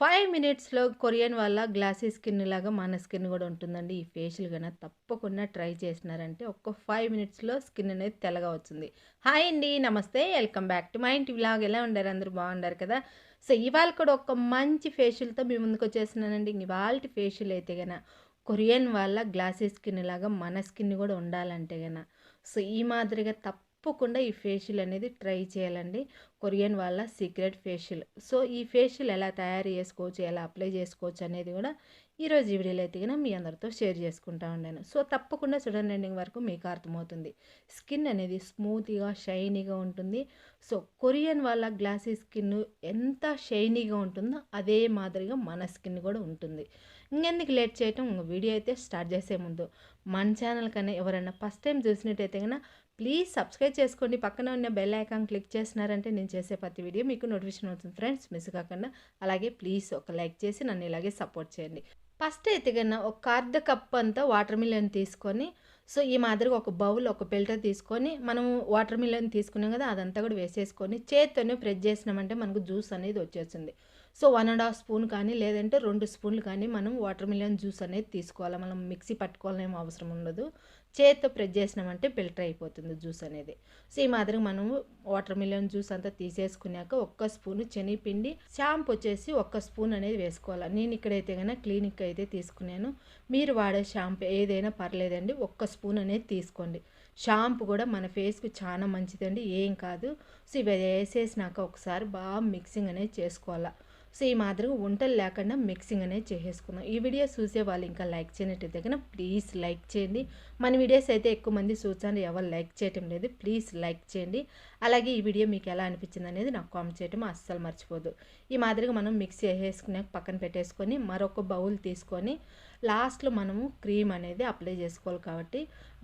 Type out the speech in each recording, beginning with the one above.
Five మినిట్స్లో Korean వల్ల glassy skin లాగా మన స్కిన్ కూడా ఉంటుందండి. ఈ ఫేషియల్ కన్నా తప్పకుండా ట్రై చేసినారంటే ఒక్క ఫైవ్ మినిట్స్లో స్కిన్ అనేది తెల్లగా వచ్చింది. హాయ్ అండి నమస్తే. వెల్కమ్ బ్యాక్ టు మై ఇంటి వ్లాగ్ ఎలా ఉండారు? అందరూ బాగుండారు కదా? సో ఇవాళ కూడా ఒక మంచి ఫేషియల్తో మీ ముందుకు వచ్చేస్తున్నానండి. ఇవాళ ఫేషియల్ అయితే కన్నా కొరియన్ వల్ల గ్లాసీ స్కిన్ లాగా మన స్కిన్ కూడా ఉండాలంటే కన్నా సో ఈ మాదిరిగా తప్పకుండా ఈ ఫేషియల్ అనేది ట్రై చేయాలండి. కొరియన్ వాళ్ళ సీక్రెట్ ఫేషియల్. సో ఈ ఫేషియల్ ఎలా తయారు చేసుకోవచ్చు ఎలా అప్లై చేసుకోవచ్చు అనేది కూడా ఈరోజు ఈ వీడియోలో అయితే మీ అందరితో షేర్ చేసుకుంటా ఉన్నాను. సో తప్పకుండా చూడండి ఎండింగ్ వరకు మీకు అర్థమవుతుంది. స్కిన్ అనేది స్మూత్గా షైనీగా ఉంటుంది. సో కొరియన్ వాళ్ళ గ్లాసీ స్కిన్ ఎంత షైనీగా ఉంటుందో అదే మాదిరిగా మన స్కిన్ కూడా ఉంటుంది. ఇంకెందుకు లేట్ చేయటం? వీడియో అయితే స్టార్ట్ చేసే ముందు. మన ఛానల్ కన్నా ఎవరైనా ఫస్ట్ టైం చూసినట్టయితే కనుక ప్లీజ్ సబ్స్క్రైబ్ చేసుకోండి పక్కన ఉన్న బెల్ ఐకాన్ క్లిక్ చేసినారంటే నేను చేసే ప్రతి వీడియో మీకు నోటిఫికేషన్ అవుతుంది ఫ్రెండ్స్. మిస్ కాకుండా అలాగే ప్లీజ్ ఒక లైక్ చేసి నన్ను ఇలాగే సపోర్ట్ చేయండి. ఫస్ట్ అయితే కన్నా ఒక అర్ధ కప్ అంతా వాటర్ మిలన్ తీసుకొని సో ఈ మాదిరిగా ఒక బౌల్ ఒక ఫిల్టర్ తీసుకొని మనం వాటర్ మిలన్ తీసుకున్నాం కదా అదంతా కూడా వేసేసుకొని చేత్తోనే ప్రెస్ చేసినామంటే మనకు జ్యూస్ అనేది వచ్చేస్తుంది. So one and half spoon కానీ లేదంటే రెండు స్పూన్లు కానీ మనం వాటర్ మిలన్ జ్యూస్ అనేది తీసుకోవాలి. మనం మిక్సీ పట్టుకోవాలనేమో అవసరం ఉండదు. చేత్తో ప్రెస్ చేసినామంటే ఫిల్టర్ అయిపోతుంది జ్యూస్ అనేది. సో ఈ మాదిరిగా మనము వాటర్ మిలన్ జ్యూస్ అంతా తీసేసుకున్నాక ఒక్క స్పూన్ శనిపిండి షాంపూ వచ్చేసి ఒక్క స్పూన్ అనేది వేసుకోవాలి. నేను ఇక్కడైతే కనుక క్లినిక్ అయితే తీసుకున్నాను. మీరు వాడే షాంపూ ఏదైనా పర్లేదండి ఒక్క స్పూన్ అనేది తీసుకోండి. షాంపూ కూడా మన ఫేస్కి చాలా మంచిదండి ఏం కాదు. సో ఇవి వేసేసినాక ఒకసారి బాగా మిక్సింగ్ అనేది చేసుకోవాలి. సో ఈ మాదిరిగా వంటలు లేకుండా మిక్సింగ్ అనేది చేసేసుకుందాం. ఈ వీడియో చూసే వాళ్ళు ఇంకా లైక్ చేయనట్టయితే కనుక ప్లీజ్ లైక్ చేయండి. మన వీడియోస్ అయితే ఎక్కువ మంది చూసాను ఎవరు లైక్ చేయటం లేదు. ప్లీజ్ లైక్ చేయండి. అలాగే ఈ వీడియో మీకు ఎలా అనిపించింది అనేది నాకు కామెంట్ చేయటం అస్సలు మర్చిపోదు ఈ మాదిరిగా మనం మిక్స్ చేసేసుకున్నాక పక్కన పెట్టేసుకొని మరొక బౌల్ తీసుకొని లాస్ట్లో మనము క్రీమ్ అనేది అప్లై చేసుకోవాలి కాబట్టి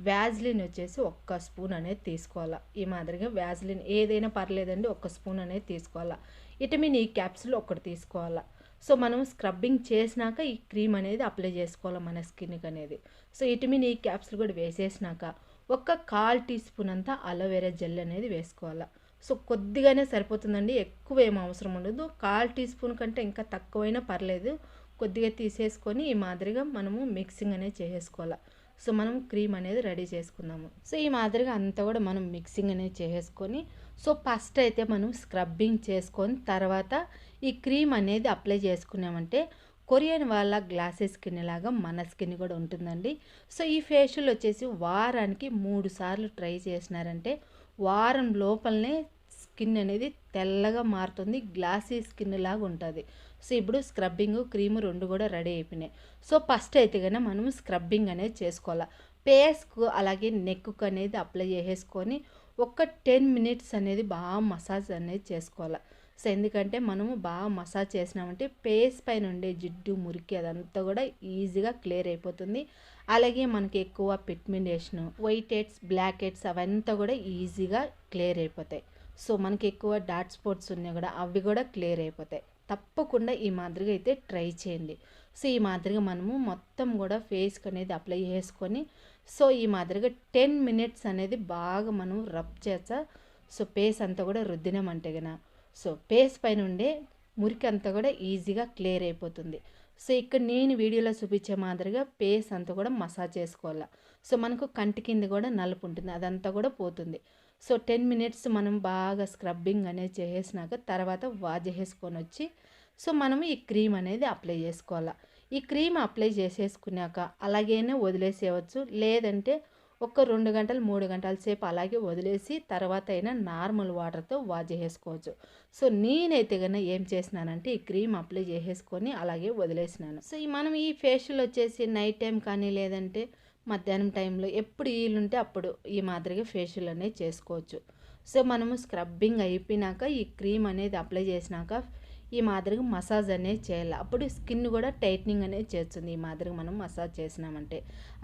వ్యాజ్లిన్ వచ్చేసి ఒక్క స్పూన్ అనేది తీసుకోవాలా. ఈ మాదిరిగా వ్యాజ్లిన్ ఏదైనా పర్లేదండి ఒక్క స్పూన్ అనేది తీసుకోవాలా. విటమిన్ ఈ క్యాప్సుల్ ఒకటి తీసుకోవాలా. సో మనం స్క్రబ్బింగ్ చేసినాక ఈ క్రీమ్ అనేది అప్లై చేసుకోవాలి మన స్కిన్కి అనేది. సో విటమిన్ ఈ క్యాప్సుల్ కూడా వేసేసినాక ఒక కాల్ టీ స్పూన్ అంతా అలోవెరా జెల్ అనేది వేసుకోవాలి. సో కొద్దిగానే సరిపోతుందండి ఎక్కువ ఏం అవసరం ఉండదు. కాల్ టీ స్పూన్ కంటే ఇంకా తక్కువైనా పర్లేదు. కొద్దిగా తీసేసుకొని ఈ మాదిరిగా మనము మిక్సింగ్ అనేది చేసేసుకోవాలి. సో మనం క్రీమ్ అనేది రెడీ చేసుకుందాము. సో ఈ మాదిరిగా అంతా కూడా మనం మిక్సింగ్ అనేది చేసేసుకొని సో ఫస్ట్ అయితే మనం స్క్రబ్బింగ్ చేసుకొని తర్వాత ఈ క్రీమ్ అనేది అప్లై చేసుకున్నామంటే కొరియన్ వాళ్ళ గ్లాసెస్ స్కిన్ లాగా మన స్కిన్ కూడా ఉంటుందండి. సో ఈ ఫేషియల్ వచ్చేసి వారానికి మూడు సార్లు ట్రై చేసినారంటే వారం లోపలనే స్కిన్ అనేది తెల్లగా మారుతుంది గ్లాసీ స్కిన్ లాగా ఉంటుంది. సో ఇప్పుడు స్క్రబ్బింగ్ క్రీమ్ రెండు కూడా రెడీ అయిపోయినాయి. సో ఫస్ట్ అయితే కనుక మనం స్క్రబ్బింగ్ అనేది చేసుకోవాలి. పేస్కు అలాగే నెక్కు అనేది అప్లై చేసేసుకొని ఒక టెన్ మినిట్స్ అనేది బాగా మసాజ్ అనేది చేసుకోవాలి. సో ఎందుకంటే మనము బాగా మసాజ్ చేసినామంటే పేస్ పైన ఉండే జిడ్డు మురికి అదంతా కూడా ఈజీగా క్లియర్ అయిపోతుంది. అలాగే మనకి ఎక్కువ pigmentation white heads black heads అవంతా కూడా ఈజీగా క్లియర్ అయిపోతాయి. సో మనకి ఎక్కువ డాట్ స్పాట్స్ ఉన్నాయి కూడా అవి కూడా క్లియర్ అయిపోతాయి. తప్పకుండా ఈ మాదిరిగా అయితే ట్రై చేయండి. సో ఈ మాదిరిగా మనము మొత్తం కూడా ఫేస్కి అనేది అప్లై చేసుకొని సో ఈ మాదిరిగా టెన్ మినిట్స్ అనేది బాగా మనం రబ్ చేస్తా సో పేస్ అంతా కూడా రుద్దినామంటే కదా సో పేస్ పైన ఉండే మురికి అంతా కూడా ఈజీగా క్లియర్ అయిపోతుంది. సో ఇక్కడ నేను వీడియోలో చూపించే మాదిరిగా పేస్ అంతా కూడా మసాజ్ చేసుకోవాలా. సో మనకు కంటి కింద కూడా నలుపు ఉంటుంది. అదంతా కూడా పోతుంది. సో టెన్ మినిట్స్ మనం బాగా స్క్రబ్బింగ్ అనేది చేసేసినాక తర్వాత వాష్ వచ్చి సో మనం ఈ క్రీమ్ అనేది అప్లై చేసుకోవాలి. ఈ క్రీమ్ అప్లై చేసేసుకున్నాక అలాగేనే వదిలేసేయవచ్చు. లేదంటే ఒక రెండు గంటలు మూడు గంటల సేపు అలాగే వదిలేసి తర్వాత అయినా నార్మల్ వాటర్తో వాష్ చేసుకోవచ్చు సో నేనైతే కన్నా ఏం చేసినానంటే ఈ క్రీమ్ అప్లై చేసేసుకొని అలాగే వదిలేసినాను. సో ఈ మనం ఈ ఫేషియల్ వచ్చేసి నైట్ టైం కానీ లేదంటే మధ్యాహ్నం టైంలో ఎప్పుడు వీలుంటే అప్పుడు ఈ మాదిరిగా ఫేషియల్ అనేది చేసుకోవచ్చు. సో మనము స్క్రబ్బింగ్ అయిపోయినాక ఈ క్రీమ్ అనేది అప్లై చేసినాక ఈ మాదిరిగా మసాజ్ అనేది చేయాలి. అప్పుడు స్కిన్ కూడా టైట్నింగ్ అనేది చేస్తుంది. ఈ మాదిరిగా మనం మసాజ్ చేసినామంటే.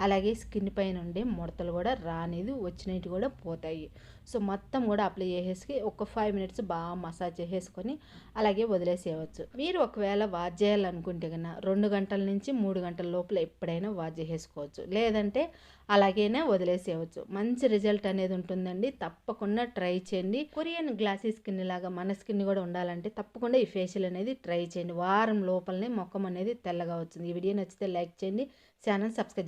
అలాగే స్కిన్ పైన ఉండే ముడతలు కూడా రానిది వచ్చినవి కూడా పోతాయి. సో మొత్తం కూడా అప్లై చేసేసి ఒక ఫైవ్ మినిట్స్ బాగా మసాజ్ చేసేసుకొని అలాగే వదిలేసేయవచ్చు. మీరు ఒకవేళ వాష్ చేయాలనుకుంటే కన్నా రెండు గంటల నుంచి మూడు గంటల లోపల ఎప్పుడైనా వాష్ చేసేసుకోవచ్చు. లేదంటే అలాగేనే వదిలేసేయవచ్చు. మంచి రిజల్ట్ అనేది ఉంటుందండి. తప్పకుండా ట్రై చేయండి. కొరియన్ గ్లాసీ స్కిన్ లాగా మన స్కిన్ కూడా ఉండాలంటే తప్పకుండా ఈ ఫేషియల్ ఫేషియల్ అనేది ట్రై చేయండి. వారం లోపలనే మొక్కం అనేది తెల్లగా వచ్చింది. ఈ వీడియో నచ్చితే లైక్ చేయండి. Channel subscribe